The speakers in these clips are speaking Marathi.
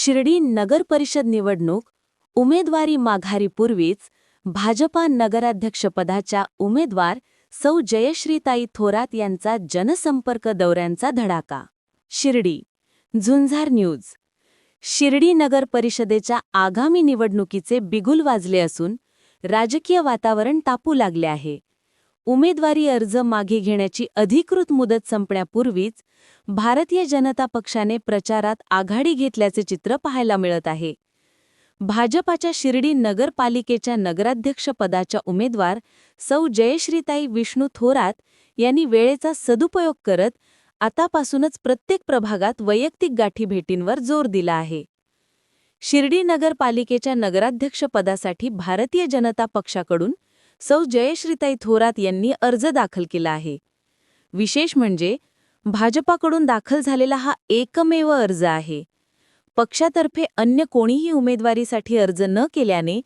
शिर्डी नगर परिषद निवडणूक उमेदवारी माघारीपूर्वीच भाजपा नगराध्यक्षपदाच्या उमेदवार सौ जयश्रीताई थोरात यांचा जनसंपर्क दौऱ्यांचा धडाका. शिर्डी झुंझार न्यूज. शिर्डी नगर परिषदेच्या आगामी निवडणुकीचे बिगुल वाजले असून राजकीय वातावरण तापू लागले आहे. उमेदवारी अर्ज मागे घेण्याची अधिकृत मुदत संपण्यापूर्वीच भारतीय जनता पक्षाने प्रचारात आघाडी घेतल्याचे चित्र पाहायला मिळत आहे. भाजपाच्या शिर्डी नगरपालिकेच्या नगराध्यक्षपदाच्या उमेदवार सौ जयश्रीताई विष्णू थोरात यांनी वेळेचा सदुपयोग करत आतापासूनच प्रत्येक प्रभागात वैयक्तिक गाठीभेटींवर जोर दिला आहे. शिर्डी नगरपालिकेच्या नगराध्यक्षपदासाठी भारतीय जनता पक्षाकडून सौ जयश्रीताई थोरात यांनी अर्ज दाखल केला आहे. विशेष म्हणजे भाजपाकडून दाखल झालेला हा एकमेव अर्ज आहे. पक्षातर्फे अन्य कोणीही उमेदवारीसाठी अर्ज न केल्याने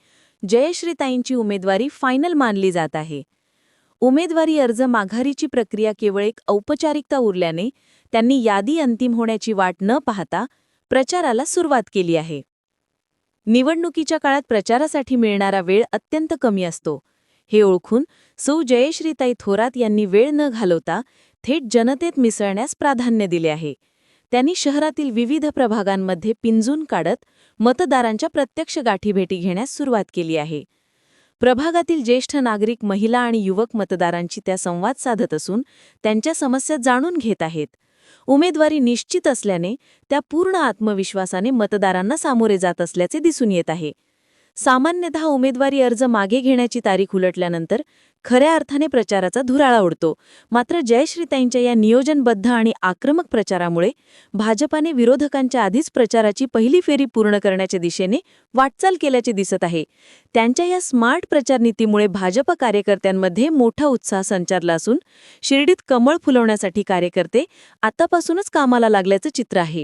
जयश्रीताईंची उमेदवारी फायनल मानली जात आहे. उमेदवारी अर्ज माघारीची प्रक्रिया केवळ एक औपचारिकता उरल्याने त्यांनी यादी अंतिम होण्याची वाट न पाहता प्रचाराला सुरुवात केली आहे. निवडणुकीच्या काळात प्रचारासाठी मिळणारा वेळ अत्यंत कमी असतो. हे ओळखून सौ जयश्रीताई थोरात यांनी वेळ न घालवता थेट जनतेत मिसळण्यास प्राधान्य दिले आहे. त्यांनी शहरातील विविध प्रभागांमध्ये पिंजून काढत मतदारांच्या प्रत्यक्ष गाठीभेटी घेण्यास सुरुवात केली आहे. प्रभागातील ज्येष्ठ नागरिक महिला आणि युवक मतदारांची त्या संवाद साधत असून त्यांच्या समस्या जाणून घेत आहेत. उमेदवारी निश्चित असल्याने त्या पूर्ण आत्मविश्वासाने मतदारांना सामोरे जात असल्याचे दिसून येत आहे. सामान्यतः उमेदवारी अर्ज मागे घेण्याची तारीख उलटल्यानंतर खऱ्या अर्थाने प्रचाराचा धुराळा उडतो. मात्र जयश्रीताईंच्या या नियोजनबद्ध आणि आक्रमक प्रचारामुळे भाजपाने विरोधकांच्या आधीच प्रचाराची पहिली फेरी पूर्ण करण्याच्या दिशेने वाटचाल केल्याचे दिसत आहे. त्यांच्या या स्मार्ट प्रचारनीतीमुळे भाजप कार्यकर्त्यांमध्ये मोठा उत्साह संचारला असून शिर्डीत कमळ फुलवण्यासाठी कार्यकर्ते आतापासूनच कामाला लागल्याचं चित्र आहे.